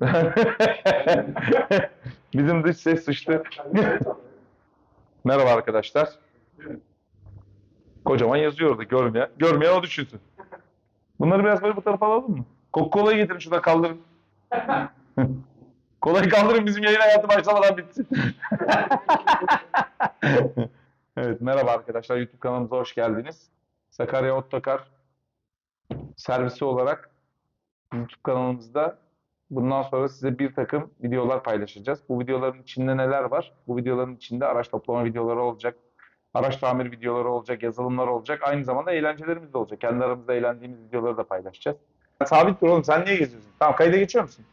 Bizim dış ses sıçtı. Merhaba arkadaşlar. Kocaman yazıyordu görmeyen. Görmeyen o düşünsün. Bunları biraz böyle bu tarafa alalım mı? Coca-Cola'yı getirin şurada kaldırın. Kolayı kaldırın bizim yayın hayatı başlamadan bitsin. evet merhaba arkadaşlar YouTube kanalımıza hoş geldiniz. Sakarya Ottokar servisi olarak YouTube kanalımızda bundan sonra size bir takım videolar paylaşacağız. Bu videoların içinde neler var? Bu videoların içinde araç toplama videoları olacak. Araç tamir videoları olacak, yazılımlar olacak. Aynı zamanda eğlencelerimiz de olacak. Kendi aramızda eğlendiğimiz videoları da paylaşacağız. Sabit dur oğlum sen niye geziyorsun? Tamam kayda geçiyor musun?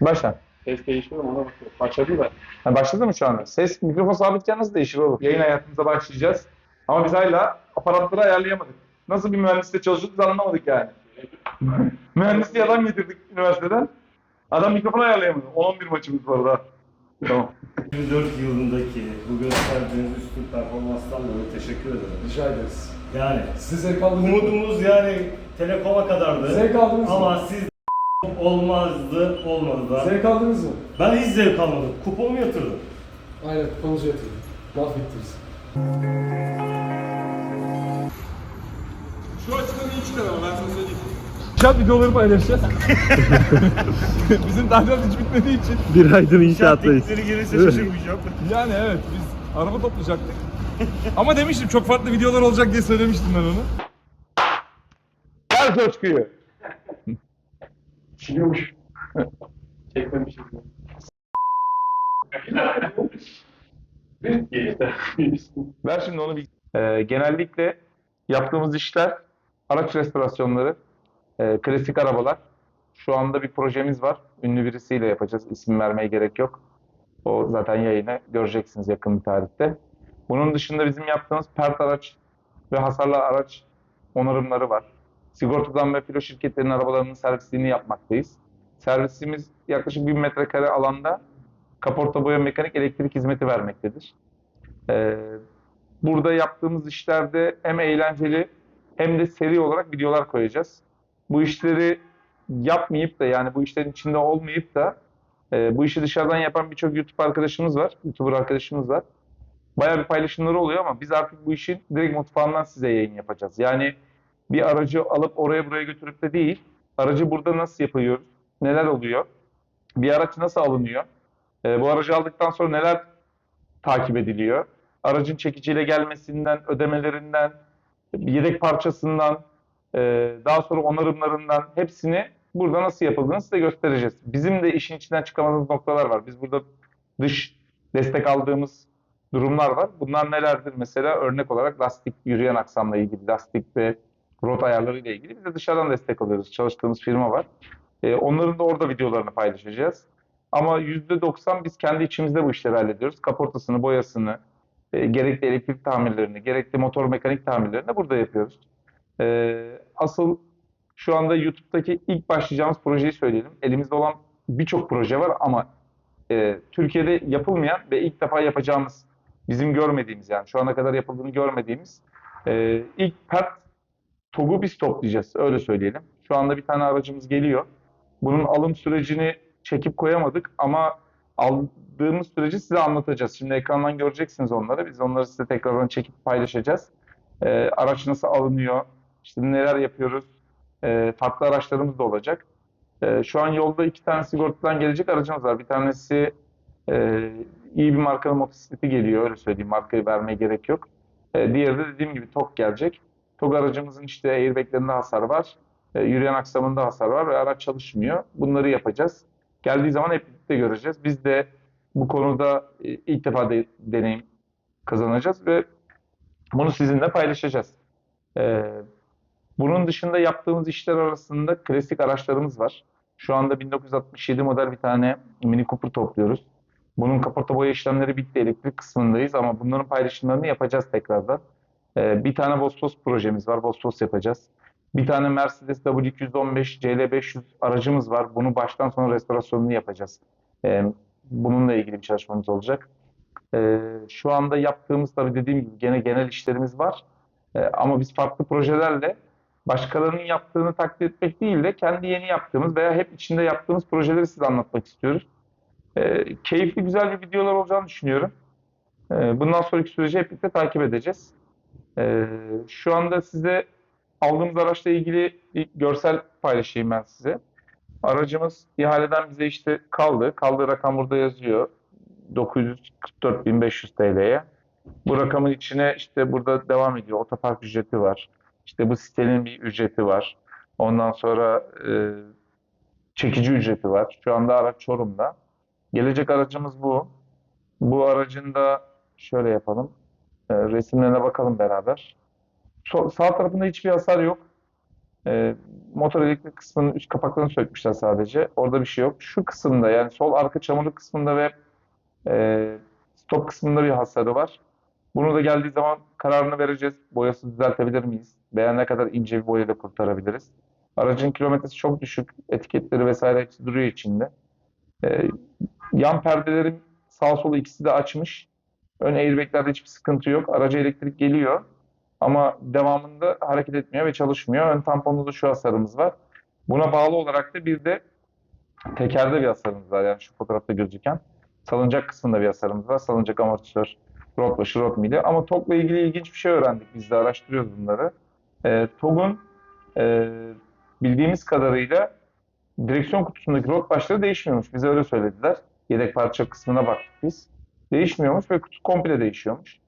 Başla. Ses değişiyor mu ona bakıyorum. Başladı da. Ha, başladı mı şu anda? Ses mikrofon sabitken nasıl değişir oğlum? Yayın hayatımıza başlayacağız. Ama biz hala aparatları ayarlayamadık. Nasıl bir mühendisle çalışıyoruz anlamadık yani. Mühendis diye adam getirdik üniversiteden. Adam mikrofon ayarlayamadı. 10-11 maçımız var daha. Tamam. 2004 yılındaki bu gösterdiğiniz üstün performanstan dolayı teşekkür ederim. Rica ederiz. Yani Siz zevk aldınız mı? umudumuz yani Telekom'a kadardı. Zevk aldınız mı? Ama siz olmazdı, olmadı da. Zevk aldınız mı? Ben hiç zevk almadım. Kuponumu yatırdım. Aynen, konucu yatırın. Mahvettiniz. Şu açıdan iyi çıkar ama ben sana söyleyeyim. İnşaat videoları paylaşacağız. Bizim tadilat hiç bitmediği için. Bir aydır İnşaat inşaattayız. teknikleri gelirse şaşırmayacağım. Yani evet biz araba toplayacaktık. ama demiştim çok farklı videolar olacak diye söylemiştim ben onu. Gel coşkuyu. Siliyormuş. Çekmemişiz. Ver şimdi onu bir... Ee, genellikle yaptığımız işler araç restorasyonları, e, klasik arabalar. Şu anda bir projemiz var. Ünlü birisiyle yapacağız. İsim vermeye gerek yok. O zaten yayını göreceksiniz yakın bir tarihte. Bunun dışında bizim yaptığımız pert araç ve hasarlı araç onarımları var. Sigortadan ve filo şirketlerinin arabalarının servisliğini yapmaktayız. Servisimiz yaklaşık 1000 metrekare alanda kaporta boya mekanik elektrik hizmeti vermektedir. Ee, burada yaptığımız işlerde hem eğlenceli hem de seri olarak videolar koyacağız. Bu işleri yapmayıp da yani bu işlerin içinde olmayıp da e, bu işi dışarıdan yapan birçok YouTube arkadaşımız var, YouTuber arkadaşımız var. Bayağı bir paylaşımları oluyor ama biz artık bu işin direkt mutfağından size yayın yapacağız. Yani bir aracı alıp oraya buraya götürüp de değil, aracı burada nasıl yapıyoruz, neler oluyor, bir araç nasıl alınıyor, e, bu aracı aldıktan sonra neler takip ediliyor. Aracın çekiciyle gelmesinden, ödemelerinden, yedek parçasından, e, daha sonra onarımlarından hepsini burada nasıl yapıldığını size göstereceğiz. Bizim de işin içinden çıkamadığımız noktalar var. Biz burada dış destek aldığımız durumlar var. Bunlar nelerdir? Mesela örnek olarak lastik, yürüyen aksamla ilgili lastik ve rot ayarları ile ilgili biz de dışarıdan destek alıyoruz. Çalıştığımız firma var. E, onların da orada videolarını paylaşacağız. Ama %90 biz kendi içimizde bu işleri hallediyoruz. Kaportasını, boyasını, e, gerekli elektrik tamirlerini, gerekli motor mekanik tamirlerini burada yapıyoruz. E, asıl şu anda YouTube'daki ilk başlayacağımız projeyi söyleyelim. Elimizde olan birçok proje var ama e, Türkiye'de yapılmayan ve ilk defa yapacağımız, bizim görmediğimiz yani şu ana kadar yapıldığını görmediğimiz e, ilk pert TOG'u biz toplayacağız. Öyle söyleyelim. Şu anda bir tane aracımız geliyor. Bunun alım sürecini çekip koyamadık ama aldığımız süreci size anlatacağız. Şimdi ekrandan göreceksiniz onları. Biz onları size tekrardan çekip paylaşacağız. Ee, araç nasıl alınıyor, işte neler yapıyoruz, Ee, farklı araçlarımız da olacak. Ee, şu an yolda iki tane sigortadan gelecek aracımız var. Bir tanesi e, iyi bir markanın motosikleti geliyor, öyle söyleyeyim. Markayı vermeye gerek yok. Ee, diğeri de dediğim gibi TOG gelecek. TOG aracımızın işte airbaglerinde hasar var. E, yürüyen aksamında hasar var ve araç çalışmıyor. Bunları yapacağız. Geldiği zaman hep birlikte göreceğiz. Biz de bu konuda e, ilk defa de, deneyim kazanacağız ve bunu sizinle paylaşacağız. E, bunun dışında yaptığımız işler arasında klasik araçlarımız var. Şu anda 1967 model bir tane Mini Cooper topluyoruz. Bunun kaporta boya işlemleri bitti. Elektrik kısmındayız ama bunların paylaşımlarını yapacağız tekrardan. E, bir tane Vostos projemiz var. Vostos yapacağız. Bir tane Mercedes W215 CL500 aracımız var. Bunu baştan sona restorasyonunu yapacağız. Ee, bununla ilgili bir çalışmamız olacak. Ee, şu anda yaptığımız tabii dediğim gibi gene genel işlerimiz var. Ee, ama biz farklı projelerle başkalarının yaptığını taklit etmek değil de kendi yeni yaptığımız veya hep içinde yaptığımız projeleri size anlatmak istiyoruz. Ee, keyifli, güzel bir videolar olacağını düşünüyorum. Ee, bundan sonraki süreci hep birlikte takip edeceğiz. Ee, şu anda size aldığımız araçla ilgili bir görsel paylaşayım ben size. Aracımız ihaleden bize işte kaldı. Kaldığı rakam burada yazıyor. 944.500 TL'ye. Bu rakamın içine işte burada devam ediyor. Otopark ücreti var. İşte bu sitenin bir ücreti var. Ondan sonra e, çekici ücreti var. Şu anda araç Çorum'da. Gelecek aracımız bu. Bu aracın da şöyle yapalım. E, resimlerine bakalım beraber. Sol- sağ tarafında hiçbir hasar yok. E, motor elektrik kısmının üst kapaklarını sökmüşler sadece. Orada bir şey yok. Şu kısımda yani sol arka çamurluk kısmında ve e, stop kısmında bir hasarı var. Bunu da geldiği zaman kararını vereceğiz. Boyası düzeltebilir miyiz? Veya ne kadar ince bir boyayla kurtarabiliriz? Aracın kilometresi çok düşük. Etiketleri vesaire hepsi duruyor içinde. Ee, yan perdelerin sağ solu ikisi de açmış. Ön airbaglerde hiçbir sıkıntı yok. Araca elektrik geliyor. Ama devamında hareket etmiyor ve çalışmıyor. Ön tamponda da şu hasarımız var. Buna bağlı olarak da bir de tekerde bir hasarımız var. Yani şu fotoğrafta gözüken. Salıncak kısmında bir hasarımız var. Salıncak amortisör, rot başı, rot mili. Ama TOG'la ilgili ilginç bir şey öğrendik. Biz de araştırıyoruz bunları. Ee, TOG'un e, bildiğimiz kadarıyla direksiyon kutusundaki rot başları değişmiyormuş. Bize öyle söylediler. Yedek parça kısmına baktık biz. Değişmiyormuş ve kutu komple değişiyormuş.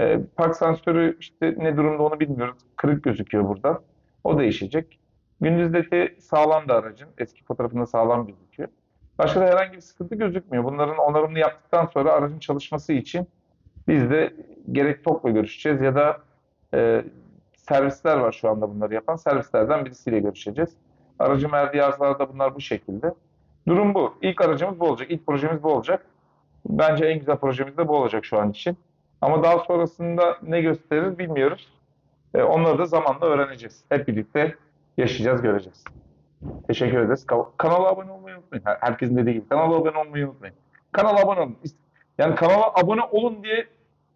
Ee, park sensörü işte ne durumda onu bilmiyoruz. Kırık gözüküyor burada. O değişecek. Gündüzdeki sağlam da aracın. Eski fotoğrafında sağlam gözüküyor. Başka da herhangi bir sıkıntı gözükmüyor. Bunların onarımını yaptıktan sonra aracın çalışması için biz de gerek TOK'la görüşeceğiz ya da e, servisler var şu anda bunları yapan. Servislerden birisiyle görüşeceğiz. Aracın verdiği arızalar da bunlar bu şekilde. Durum bu. İlk aracımız bu olacak. İlk projemiz bu olacak. Bence en güzel projemiz de bu olacak şu an için. Ama daha sonrasında ne gösterir bilmiyoruz. E, onları da zamanla öğreneceğiz. Hep birlikte yaşayacağız, göreceğiz. Teşekkür ederiz. Ka- Kanala abone olmayı unutmayın. Her- Herkesin dediği gibi. Kanala abone olmayı unutmayın. Kanala abone olun. Yani kanala abone olun diye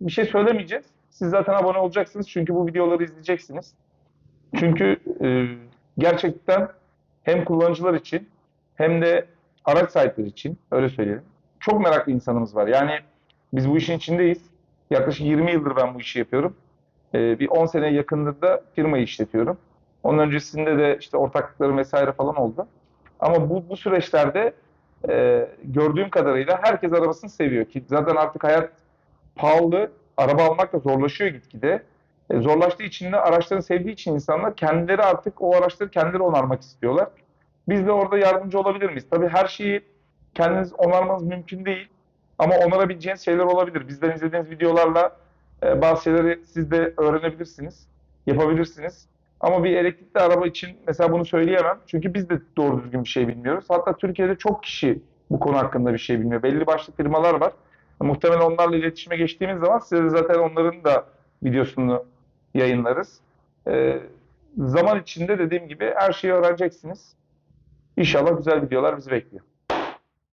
bir şey söylemeyeceğiz. Siz zaten abone olacaksınız çünkü bu videoları izleyeceksiniz. Çünkü e, gerçekten hem kullanıcılar için hem de araç sahipleri için öyle söyleyelim. Çok meraklı insanımız var. Yani biz bu işin içindeyiz. Yaklaşık 20 yıldır ben bu işi yapıyorum. E, bir 10 sene yakındır da firmayı işletiyorum. Onun öncesinde de işte ortaklıklarım vesaire falan oldu. Ama bu, bu süreçlerde e, gördüğüm kadarıyla herkes arabasını seviyor ki zaten artık hayat pahalı, araba almak da zorlaşıyor gitgide. E, zorlaştığı için de araçları sevdiği için insanlar kendileri artık o araçları kendileri onarmak istiyorlar. Biz de orada yardımcı olabilir miyiz? Tabii her şeyi kendiniz onarmanız mümkün değil. Ama onarabileceğiniz şeyler olabilir. Bizden izlediğiniz videolarla e, bazı şeyleri siz de öğrenebilirsiniz, yapabilirsiniz. Ama bir elektrikli araba için mesela bunu söyleyemem. Çünkü biz de doğru düzgün bir şey bilmiyoruz. Hatta Türkiye'de çok kişi bu konu hakkında bir şey bilmiyor. Belli başlı firmalar var. Muhtemelen onlarla iletişime geçtiğimiz zaman size zaten onların da videosunu yayınlarız. Ee, zaman içinde dediğim gibi her şeyi öğreneceksiniz. İnşallah güzel videolar bizi bekliyor.